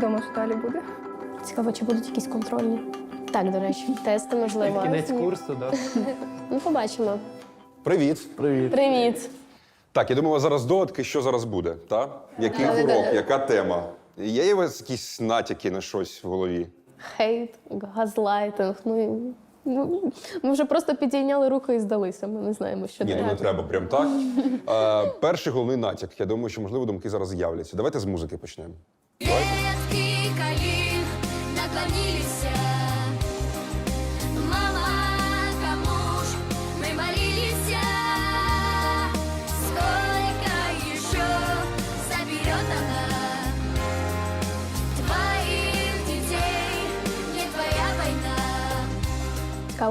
Невідомо, що далі буде. Цікаво, чи будуть якісь контрольні. Так, до речі, тести можливо. Кінець курсу, да? Ну, побачимо. Привіт. Привіт. Привіт. Так, я думаю, у вас зараз доводки, що зараз буде, так? Який урок, яка тема? Є у вас якісь натяки на щось в голові? Хейт, газлайтинг. Ну, ну, ми вже просто підійняли руки і здалися. Ми не знаємо, що Ні, ну не треба прям так. Е, перший головний натяк. Я думаю, що можливо думки зараз з'являться. Давайте з музики почнемо. Ветки калин наклонились.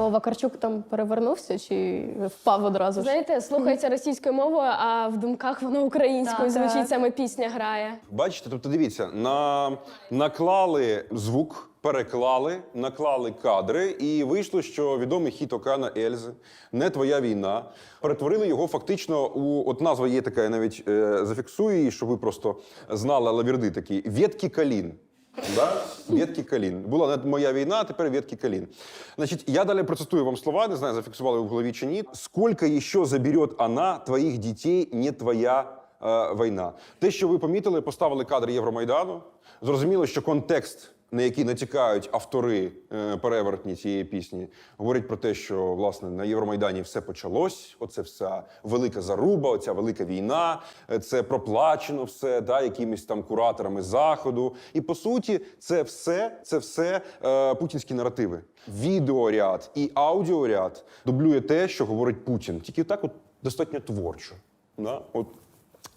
Цікаво, Вакарчук там перевернувся чи впав одразу? Знаєте, слухається російською мовою, а в думках воно українською Так. звучить, саме пісня грає. Бачите, тобто дивіться, на... наклали звук, переклали, наклали кадри, і вийшло, що відомий хіт Окана Ельзи не твоя війна. Перетворили його фактично у от назва є така, я навіть е, зафіксую її, щоб ви просто знали, але вірди такі Ветки Калін. Да? Ветки Калін. Була моя війна, а тепер Ветки Калін. Значить, я далі процитую вам слова, не знаю, зафіксували ви в голові чи ні. Сколько ще заберет она твоїх дітей, не твоя е, війна. Те, що ви помітили, поставили кадр Євромайдану. Зрозуміло, що контекст, на який натякають автори е, перевертні цієї пісні, говорить про те, що власне на Євромайдані все почалось. Оце вся велика заруба, оця велика війна. е, Це проплачено все да, якимись там кураторами заходу. І по суті, це все, це все е, путінські наративи. Відеоряд і аудіоряд дублює те, що говорить Путін. Тільки так, от достатньо творчо. Да? От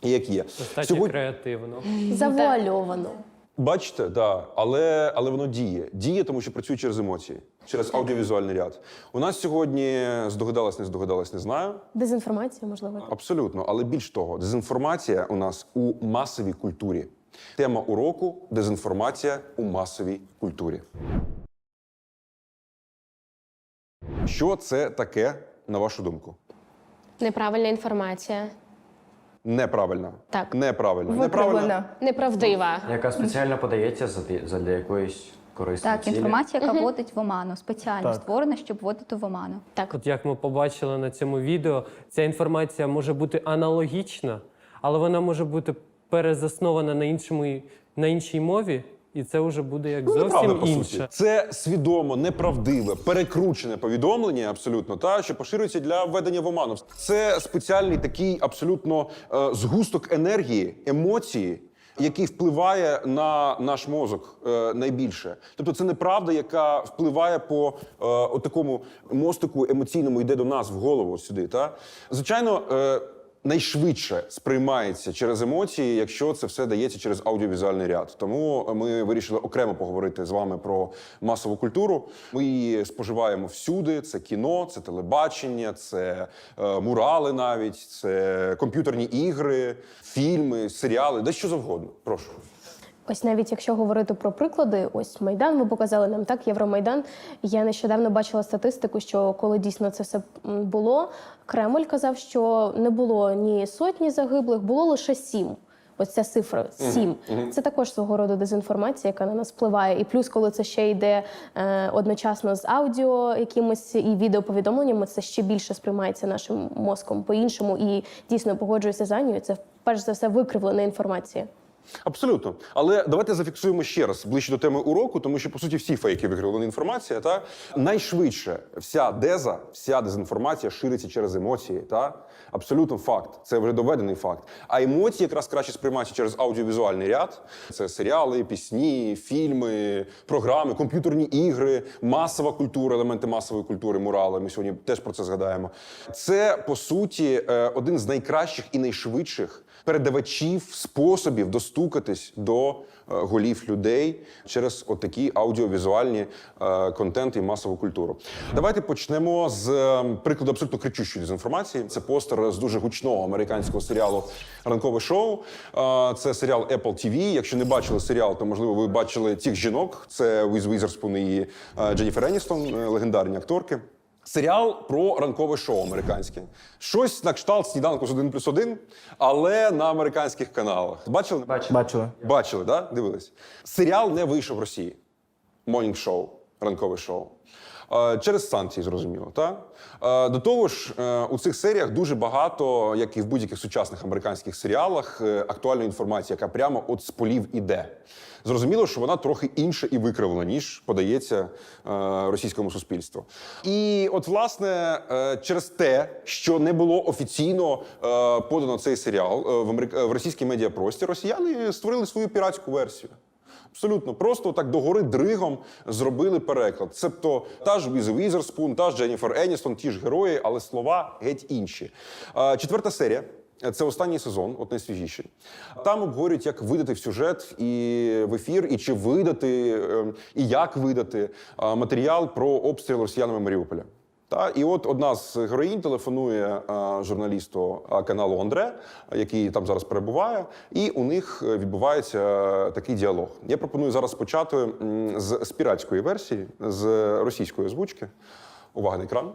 як є. Достатньо креативно. Завуальовано. Бачите, да, але, але воно діє. Діє, тому що працює через емоції, через аудіовізуальний ряд. У нас сьогодні здогадалась, не здогадалась, не знаю. Дезінформація, можливо. Абсолютно, але більш того, дезінформація у нас у масовій культурі. Тема уроку дезінформація у масовій культурі. Що це таке, на вашу думку? Неправильна інформація. Неправильно. Так. Неправильно. Виправлена. Неправдива. яка спеціально подається задля, задля якоїсь корисної Так, цілі. інформація, яка вводить в оману, спеціально Так. створена, щоб вводити в оману. Так. От як ми побачили на цьому відео, ця інформація може бути аналогічна, але вона може бути перезаснована на іншому на іншій мові, і це вже буде як Ну, зовсім по суті. Це свідомо, неправдиве, перекручене повідомлення, абсолютно, та що поширюється для введення в оману. Це спеціальний такий абсолютно е, згусток енергії, емоції. Який впливає на наш мозок е, найбільше, тобто це неправда, яка впливає по е, от такому мостику емоційному, йде до нас в голову сюди. Та звичайно, е, найшвидше сприймається через емоції, якщо це все дається через аудіовізуальний ряд. Тому ми вирішили окремо поговорити з вами про масову культуру. Ми її споживаємо всюди: це кіно, це телебачення, це е, мурали, навіть це комп'ютерні ігри, фільми, серіали, де що завгодно. Прошу. Ось навіть якщо говорити про приклади, ось Майдан, ви показали нам так, Євромайдан. Я нещодавно бачила статистику, що коли дійсно це все було, Кремль казав, що не було ні сотні загиблих, було лише сім. Ось ця цифра сім. Це також свого роду дезінформація, яка на нас впливає. І плюс, коли це ще йде е, одночасно з аудіо якимось і відеоповідомленнями, це ще більше сприймається нашим мозком по-іншому. І дійсно погоджуюся з Анією. Це перш за все викривлена інформація. Абсолютно. Але давайте зафіксуємо ще раз ближче до теми уроку, тому що по суті всі фейки викривлена інформація. Та найшвидше вся деза, вся дезінформація шириться через емоції. Та абсолютно факт. Це вже доведений факт. А емоції якраз краще сприймаються через аудіовізуальний ряд. Це серіали, пісні, фільми, програми, комп'ютерні ігри, масова культура, елементи масової культури, мурали. Ми сьогодні теж про це згадаємо. Це по суті е, один з найкращих і найшвидших передавачів способів достукатись до е, голів людей через отакі аудіовізуальні е, контенти і масову культуру. Давайте почнемо з е, прикладу абсолютно кричущої дезінформації. Це постер з дуже гучного американського серіалу Ранкове шоу. Це серіал Apple TV. Якщо не бачили серіал, то можливо ви бачили тих жінок. Це Віз Візерспун і Дженніфер Еністон, легендарні акторки. Серіал про ранкове шоу американське. Щось на кшталт сніданку з 1 плюс 1, але на американських каналах. Бачили? Бачили. Бачили, да? Дивились. Серіал не вийшов в Росії. Монінг шоу, ранкове шоу. Через санкції, зрозуміло. Та? До того ж, е, у цих серіях дуже багато, як і в будь-яких сучасних американських серіалах, е, актуальної інформації, яка прямо от з полів іде. Зрозуміло, що вона трохи інша і викривлена, ніж подається е, російському суспільству. І от, власне, через те, що не було офіційно подано цей серіал в, америк... в російський медіапростір, росіяни створили свою піратську версію. Абсолютно просто так догори дригом зробили переклад. Цебто та ж Віз Візерспун, та ж Дженніфер Еністон, ті ж герої, але слова геть інші. Четверта серія. Це останній сезон, от найсвіжіший. Там обговорюють, як видати в сюжет і в ефір, і чи видати, е, і як видати матеріал про обстріл росіянами Маріуполя. Та і от одна з героїнь телефонує е, журналісту е, каналу Андре, який там зараз перебуває, і у них е, відбувається е, такий діалог. Я пропоную зараз почати з, з піратської версії, з російської озвучки. Увага на екран.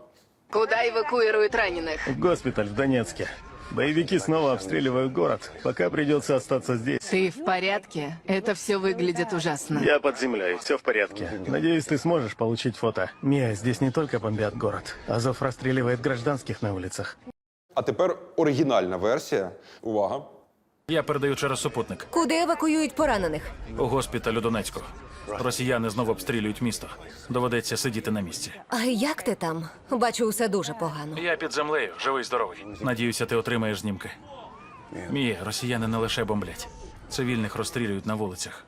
Куда эвакуируют раненых? Госпиталь в Донецке. Боевики снова обстреливают город. Пока придется остаться здесь. Ты в порядке? Это все выглядит ужасно. Я под землей, все в порядке. Надеюсь, ты сможешь получить фото. Мия, здесь не только бомбят город. Азов расстреливает гражданских на улицах. А тепер оригінальна версія. Увага. Я передаю через супутник. Куди евакуюють поранених? У госпіталь у Донецьку. Росіяни знову обстрілюють місто. Доведеться сидіти на місці. А як ти там? Бачу, усе дуже погано. Я під землею, живий здоровий. Надіюся, ти отримаєш знімки. Мія, росіяни не лише бомблять. Цивільних розстрілюють на вулицях.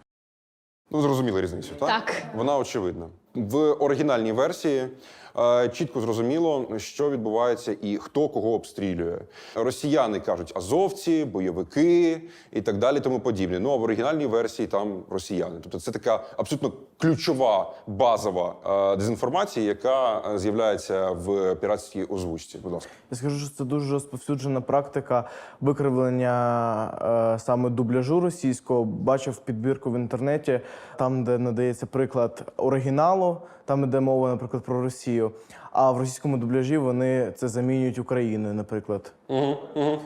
Ну, зрозуміли різницю, так? Так. Вона очевидна. В оригінальній версії чітко зрозуміло, що відбувається і хто кого обстрілює. Росіяни кажуть азовці, бойовики і так далі, тому подібне. Ну а в оригінальній версії там росіяни. Тобто це така абсолютно ключова базова е, дезінформація, яка е, з'являється в піратській озвучці. Будь ласка. Я скажу, що це дуже розповсюджена практика викривлення е, саме дубляжу російського. Бачив підбірку в інтернеті, там, де надається приклад оригіналу, там іде мова, наприклад, про Росію. А в російському дубляжі вони це замінюють Україною, наприклад.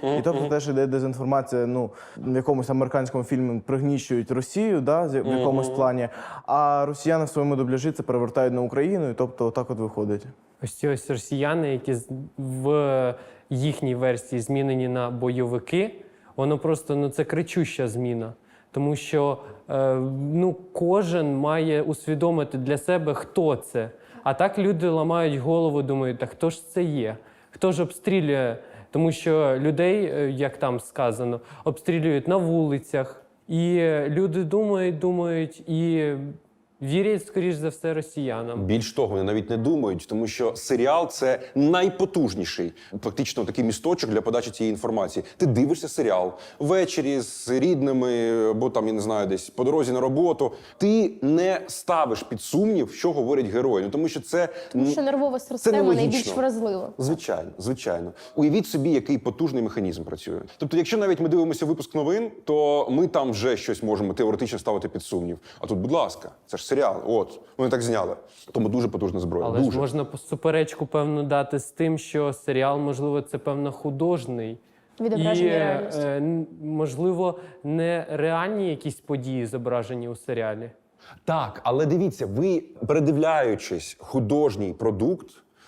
І тобто теж іде дезінформація. Ну в якомусь американському фільмі пригніщують Росію, да, в якомусь плані. А росіяни в своєму дубляжі це перевертають на Україну, і тобто отак от виходить. Ось ці ось росіяни, які в їхній версії змінені на бойовики, воно просто ну це кричуща зміна. Тому що е, ну, кожен має усвідомити для себе, хто це. А так люди ламають голову, думають, та хто ж це є? Хто ж обстрілює? Тому що людей, е, як там сказано, обстрілюють на вулицях. І е, люди думають, думають і вірять, скоріш за все, росіянам. Більш того, вони навіть не думають, тому що серіал це найпотужніший, фактично такий місточок для подачі цієї інформації. Ти дивишся серіал ввечері з рідними, або там я не знаю, десь по дорозі на роботу. Ти не ставиш під сумнів, що говорять герої. Ну тому що це Тому що нервова система найбільш вразлива. Звичайно, звичайно. Уявіть собі, який потужний механізм працює. Тобто, якщо навіть ми дивимося випуск новин, то ми там вже щось можемо теоретично ставити під сумнів. А тут, будь ласка, це ж серіал. От вони так зняли. Тому дуже потужна зброя. Але дуже. ж можна по- суперечку певно дати з тим, що серіал, можливо, це певно художний. Відображення І, е, реальності. е, можливо, не реальні якісь події зображені у серіалі. Так, але дивіться, ви передивляючись художній продукт.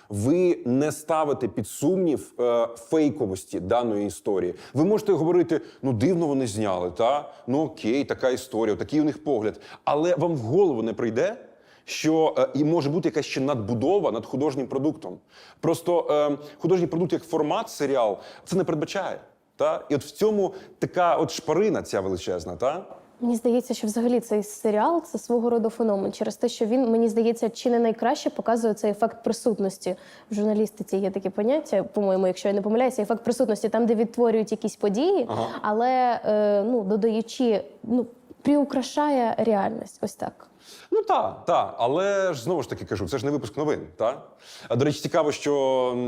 Ви не ставите під сумнів е, фейковості даної історії. Ви можете говорити: ну дивно вони зняли, та ну окей, така історія, такий у них погляд. Але вам в голову не прийде, що е, і може бути якась ще надбудова над художнім продуктом. Просто е, художній продукт як формат серіал це не передбачає. Та? І от в цьому така от шпарина ця величезна, та? Мені здається, що взагалі цей серіал це свого роду феномен через те, що він мені здається, чи не найкраще показує цей ефект присутності в журналістиці. Є таке поняття, по-моєму, якщо я не помиляюся, ефект присутності там, де відтворюють якісь події, але е, ну додаючи, ну приукрашає реальність. Ось так. Ну так, так. Але ж знову ж таки кажу, це ж не випуск новин. Та? До речі, цікаво, що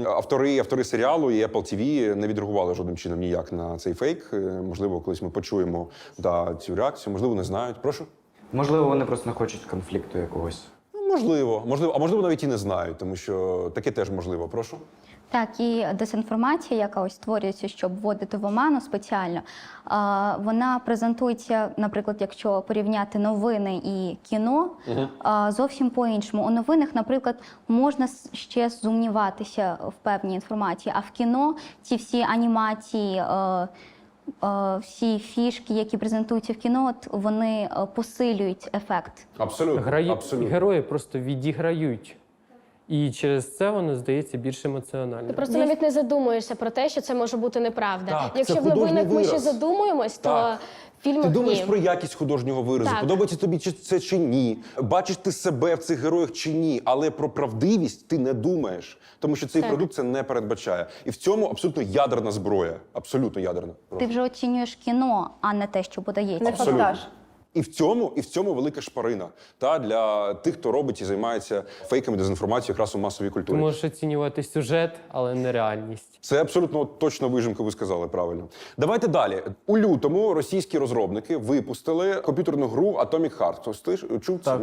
автори, автори серіалу і Apple TV не відреагували жодним чином ніяк на цей фейк. Е, Можливо, колись ми почуємо да, цю реакцію, можливо, не знають. Прошу. Можливо, вони просто не хочуть конфлікту якогось. Можливо, можливо, а можливо навіть і не знають, тому що таке теж можливо. Прошу. Так, і дезінформація, яка ось створюється, щоб вводити в оману спеціально, вона презентується, наприклад, якщо порівняти новини і кіно, а, зовсім по-іншому. У новинах, наприклад, можна ще сумніватися в певній інформації, а в кіно ці всі анімації. Е, Всі фішки, які презентуються в кіно, от вони е, посилюють ефект. Абсолютно. Граї... абсолютно. Герої просто відіграють. І через це воно здається більш емоціональним. Ти просто навіть не задумуєшся про те, що це може бути неправда. Так, Якщо це в новинах ми ще задумуємось, то Так. в фільмах Ти думаєш ні. про якість художнього виразу, Так. подобається тобі чи це чи ні. Бачиш ти себе в цих героях чи ні, але про правдивість ти не думаєш, тому що цей Так. продукт це не передбачає. І в цьому абсолютно ядерна зброя. Абсолютно ядерна. Ти вже оцінюєш кіно, а не те, що подається. Не Абсолютно. І в цьому, і в цьому велика шпарина та для тих, хто робить і займається фейками, дезінформацією якраз у масовій Ти можеш оцінювати сюжет, але не реальність. Це абсолютно точно вижимка, ви сказали правильно. Давайте далі. У лютому російські розробники випустили комп'ютерну гру Atomic Heart. Хтось ти чув це?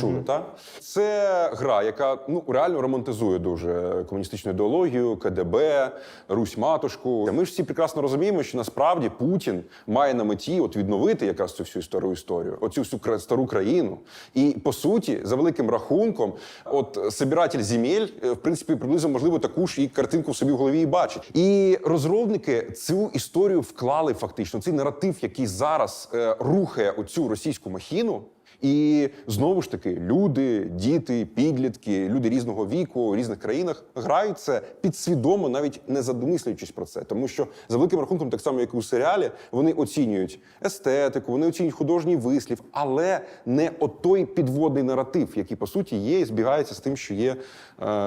Чули, так? Це гра, яка ну реально романтизує дуже комуністичну ідеологію, КДБ, Русь матушку. Ми ж всі прекрасно розуміємо, що насправді Путін має на меті от відновити якраз цю всю стару історію, оцю всю стару країну. І по суті, за великим рахунком, от собиратель земель, е, в принципі, приблизно можливо таку ж і картинку в собі в голові і бачить. І розробники цю історію вклали фактично цей наратив, який зараз е, рухає оцю російську махіну. І знову ж таки, люди, діти, підлітки, люди різного віку, різних країнах грають це підсвідомо, навіть не задумислюючись про це. Тому що за великим рахунком, так само як і у серіалі, вони оцінюють естетику, вони оцінюють художній вислів, але не отой підводний наратив, який по суті є і збігається з тим, що є е,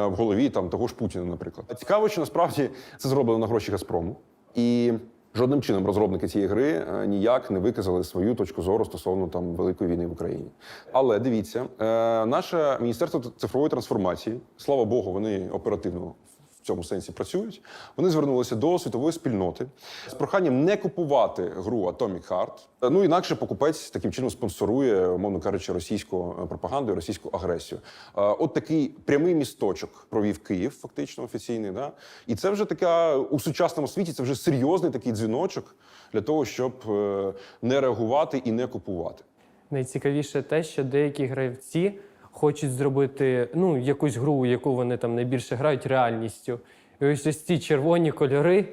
в голові там того ж Путіна, наприклад. Цікаво, що насправді це зроблено на гроші Газпрому. І Жодним чином розробники цієї гри е, ніяк не виказали свою точку зору стосовно там великої війни в Україні. Але дивіться, е, наше міністерство цифрової трансформації, слава Богу, вони оперативно цьому сенсі працюють. Вони звернулися до світової спільноти з проханням не купувати гру Atomic Heart. Ну інакше покупець таким чином спонсорує, умовно кажучи, російську е, пропаганду і російську агресію. Е, От такий прямий місточок провів Київ, фактично офіційний. Да? І це вже така у сучасному світі. Це вже серйозний такий дзвіночок для того, щоб е, не реагувати і не купувати. Найцікавіше те, що деякі гравці хочуть зробити ну, якусь гру, яку вони там найбільше грають реальністю. І ось ось ці червоні кольори,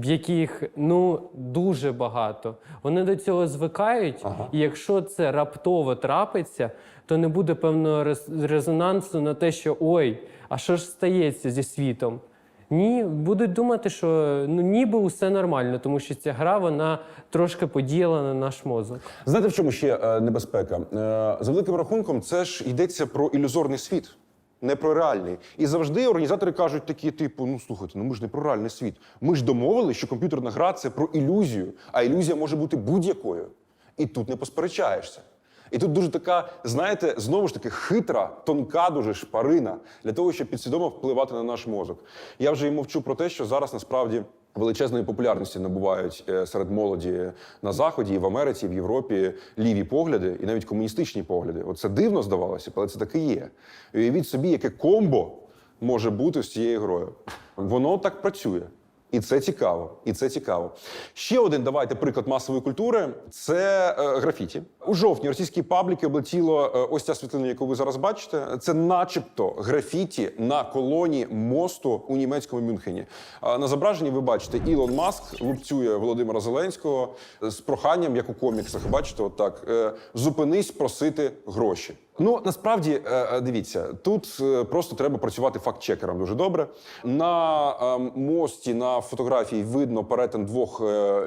в яких ну дуже багато. Вони до цього звикають, і якщо це раптово трапиться, то не буде певного рез- резонансу на те, що ой, а що ж стається зі світом? Ні, будуть думати, що ну ніби усе нормально, тому що ця гра вона трошки подіяла на наш мозок. Знаєте, в чому ще е, небезпека? Е, за великим рахунком, це ж йдеться про ілюзорний світ. Не про реальний. І завжди організатори кажуть такі, типу: ну слухайте, ну ми ж не про реальний світ. Ми ж домовилися, що комп'ютерна гра це про ілюзію, а ілюзія може бути будь-якою. І тут не посперечаєшся. І тут дуже така, знаєте, знову ж таки хитра, тонка дуже шпарина для того, щоб підсвідомо впливати на наш мозок. Я вже і мовчу про те, що зараз насправді величезної популярності набувають е, серед молоді на заході, і в Америці, і в Європі ліві погляди, і навіть комуністичні погляди. Оце дивно здавалося, але це таки є. Уявіть собі, яке комбо може бути з цією грою. Воно так працює. І це цікаво, і це цікаво. Ще один давайте приклад масової культури це е, графіті. У жовтні російські пабліки облетіло е, ось ця світлина, яку ви зараз бачите. Це, начебто, графіті на колоні мосту у німецькому Мюнхені. На зображенні ви бачите, Ілон Маск лупцює Володимира Зеленського з проханням, як у коміксах. Бачите, отак е, зупинись просити гроші. Ну насправді е, е, дивіться, тут е, просто треба працювати факт-чекером дуже добре. На е, мості на фотографії видно перетин двох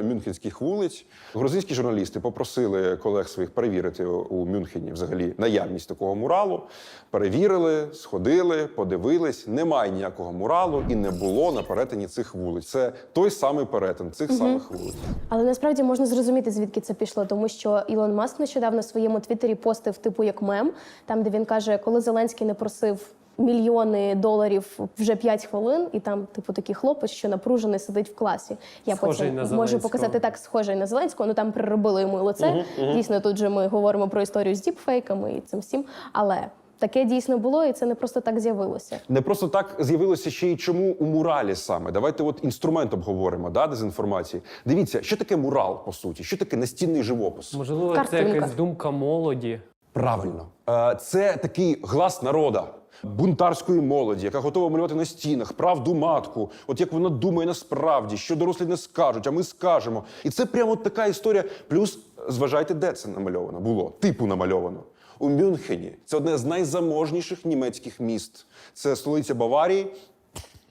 мюнхенських вулиць. Грузинські журналісти попросили колег своїх перевірити у- Мюнхені взагалі наявність такого муралу. Перевірили, сходили, подивились. Немає ніякого муралу і не було на перетині цих вулиць. Це той самий перетин цих самих вулиць. Але насправді можна зрозуміти, звідки це пішло, тому що Ілон Маск нещодавно в своєму твіттері постив типу як мем, там де він каже, коли Зеленський не просив. Мільйони доларів вже 5 хвилин, і там, типу, такий хлопець, що напружений сидить в класі. Я Схожий потім на можу показати так, схожий на Зеленського. Ну там переробили йому лице. Дійсно, тут же ми говоримо про історію з діпфейками і цим всім. Але таке дійсно було, і це не просто так з'явилося. Не просто так з'явилося ще й чому у муралі саме. Давайте от інструмент обговоримо да, дезінформації. Дивіться, що таке мурал, по суті, що таке настінний живопис. Можливо, Картинка. це якась думка молоді. Правильно, Е, це такий глас народа. Бунтарської молоді, яка готова малювати на стінах правду матку, от як вона думає насправді, що дорослі не скажуть, а ми скажемо. І це прямо от така історія. Плюс зважайте, де це намальовано було, типу намальовано. У Мюнхені це одне з найзаможніших німецьких міст. Це столиця Баварії.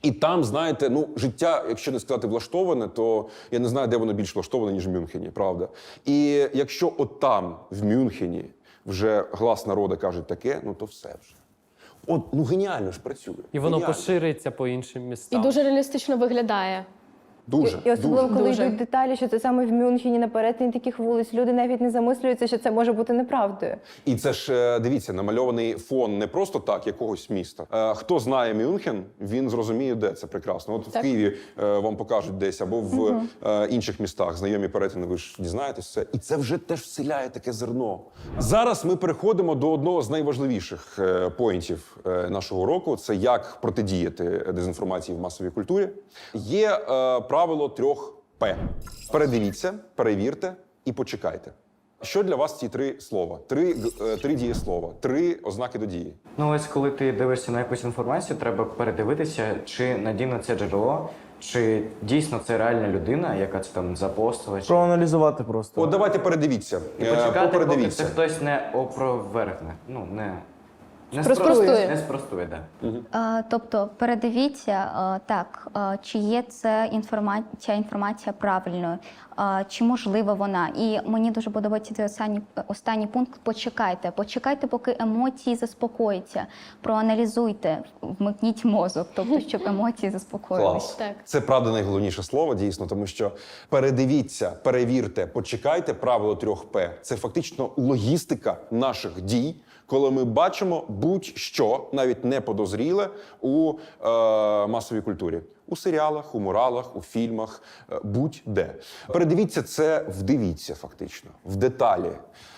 І там, знаєте, ну життя, якщо не сказати влаштоване, то я не знаю, де воно більш влаштоване, ніж в Мюнхені, правда. І якщо от там, в Мюнхені, вже глас народу кажуть таке, ну то все вже. От ну геніально ж працює. І воно Геніально. пошириться по іншим І дуже реалістично виглядає. Дуже І особливо, дуже. коли Дуже. йдуть деталі, що це саме в Мюнхені на перетині таких вулиць. Люди навіть не замислюються, що це може бути неправдою. І це ж е, дивіться, намальований фон не просто так якогось міста. Е, Хто знає Мюнхен, він зрозуміє, де це прекрасно. От в Києві е, вам покажуть десь або в е, інших містах знайомі перетини. Ви ж дізнаєтесь це. І це вже теж вселяє таке зерно. Зараз ми переходимо до одного з найважливіших поінтів нашого року: це як протидіяти дезінформації в масовій культурі. Є е, правило трьох П: передивіться, перевірте і почекайте. Що для вас ці три слова? Три, е, три дієслова, три ознаки до дії. Ну, ось коли ти дивишся на якусь інформацію, треба передивитися, чи надійно це джерело, чи дійсно це реальна людина, яка це там запостила. Чи... Проаналізувати просто. От давайте передивіться. І Е, почекати, поки попередивіться. це хтось не опровергне. Ну, не, не Спростує. Не спростує, да. Е, Тобто передивіться е, так, е, чи є це інформація, ця інформація правильною, е, чи можлива вона. І мені дуже подобається цей останній, останній пункт. Почекайте, почекайте, поки емоції заспокоїться. Проаналізуйте, вмикніть мозок, тобто щоб емоції заспокоїлись. Так. Це правда найголовніше слово, дійсно, тому що передивіться, перевірте, почекайте правило трьох П. Це фактично логістика наших дій, коли ми бачимо будь-що, навіть не подозріле у е, масовій культурі. У серіалах, у муралах, у фільмах, е, будь-де. Передивіться це, вдивіться фактично, в деталі.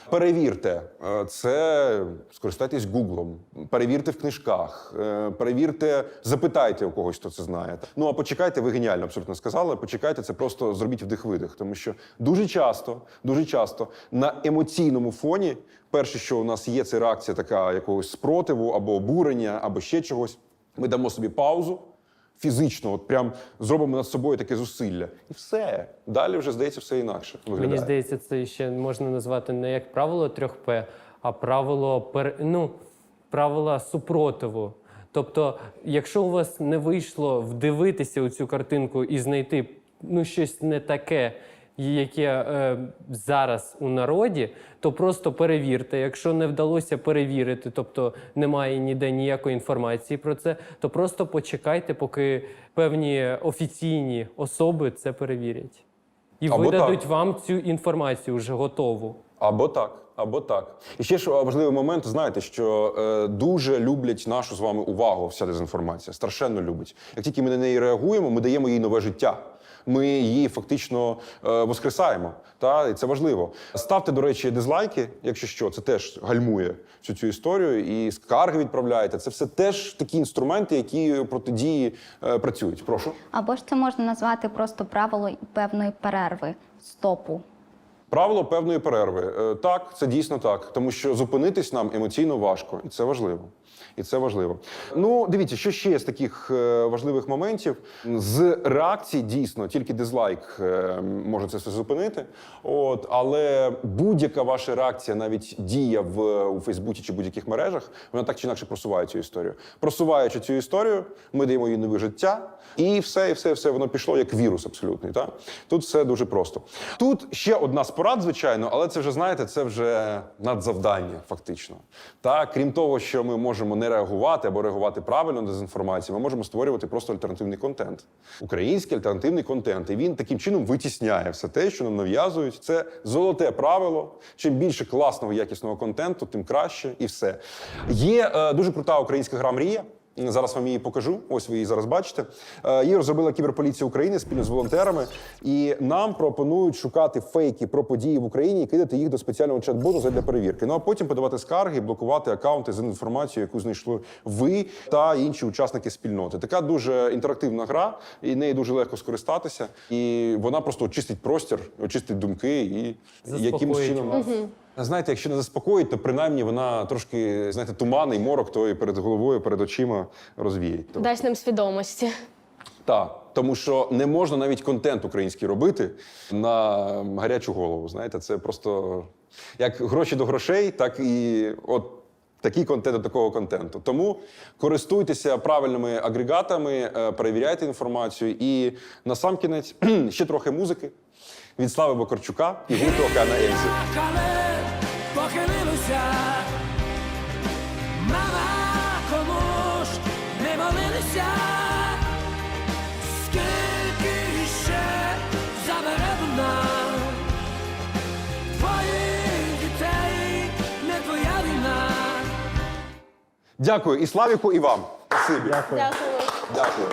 Перевірте, е, це скористайтесь Гуглом, перевірте в книжках, е, перевірте, запитайте у когось, хто це знає. Ну а почекайте, ви геніально абсолютно сказали. Почекайте, це просто зробіть вдих-видих, тому що дуже часто, дуже часто на емоційному фоні, перше, що у нас є, це реакція така якогось спротиву або обурення, або ще чогось. Ми дамо собі паузу. Фізично, от прям зробимо над собою таке зусилля, і все далі вже здається все інакше. Виглядає. Мені здається, це ще можна назвати не як правило 3П, а правило пер... ну, правила супротиву. Тобто, якщо у вас не вийшло вдивитися у цю картинку і знайти ну, щось не таке, яке е, зараз у народі, то просто перевірте. Якщо не вдалося перевірити, тобто немає ніде ніякої інформації про це, то просто почекайте, поки певні офіційні особи це перевірять. І Або видадуть так. вам цю інформацію вже готову. Або так, або так. І ще ж важливий момент, знаєте, що е, дуже люблять нашу з вами увагу вся дезінформація. Страшенно любить. Як тільки ми на неї реагуємо, ми даємо їй нове життя. Ми її фактично е, воскресаємо. Та? І це важливо. Ставте, до речі, дизлайки, якщо що, це теж гальмує всю цю історію. І скарги відправляєте. Це все теж такі інструменти, які протидії е, працюють. Прошу. Або ж це можна назвати просто правило певної перерви, стопу. Правило певної перерви. Е, Так, це дійсно так, тому що зупинитись нам емоційно важко, і це важливо. І це важливо. Ну, дивіться, що ще є з таких е, важливих моментів. З реакцій дійсно тільки дизлайк е, може це все зупинити. От, але будь-яка ваша реакція, навіть дія в у Фейсбуці чи будь-яких мережах, вона так чи інакше просуває цю історію. Просуваючи цю історію, ми даємо їй нове життя, і все, і все, все воно пішло як вірус абсолютний. Та? Тут все дуже просто. Тут ще одна з порад, звичайно, але це вже знаєте, це вже надзавдання, фактично. Та крім того, що ми можемо не реагувати або реагувати правильно на дезінформацію, ми можемо створювати просто альтернативний контент. Український альтернативний контент. І він таким чином витісняє все те, що нам нав'язують. Це золоте правило. Чим більше класного якісного контенту, тим краще, і все. Є е, дуже крута українська гра Мрія. Зараз вам її покажу. Ось ви її зараз бачите. Е, Її розробила кіберполіція України спільно з волонтерами. І нам пропонують шукати фейки про події в Україні і кидати їх до спеціального чат-боту для перевірки. Ну а потім подавати скарги, блокувати акаунти з інформацією, яку знайшли ви та інші учасники спільноти. Така дуже інтерактивна гра, і нею дуже легко скористатися. І вона просто очистить простір, очистить думки і якимось чином. вас. Знаєте, якщо не заспокоїть, то принаймні вона трошки знаєте, туманний морок той перед головою, перед очима розвіє. Дасть нам свідомості. Так, тому що не можна навіть контент український робити на гарячу голову. Знаєте, це просто як гроші до грошей, так і от. Такий контент до такого контенту. Тому користуйтеся правильними агрегатами, е, перевіряйте інформацію. І насамкінець ще трохи музики від Слави Бокарчука і гурту Океана Ельзи. Похилилося, мама, кому ж не молилися, скільки ще забере вона твоїх дітей, не твоя війна. Дякую і Славіку, і вам. Спасибі. Дякую. Дякую.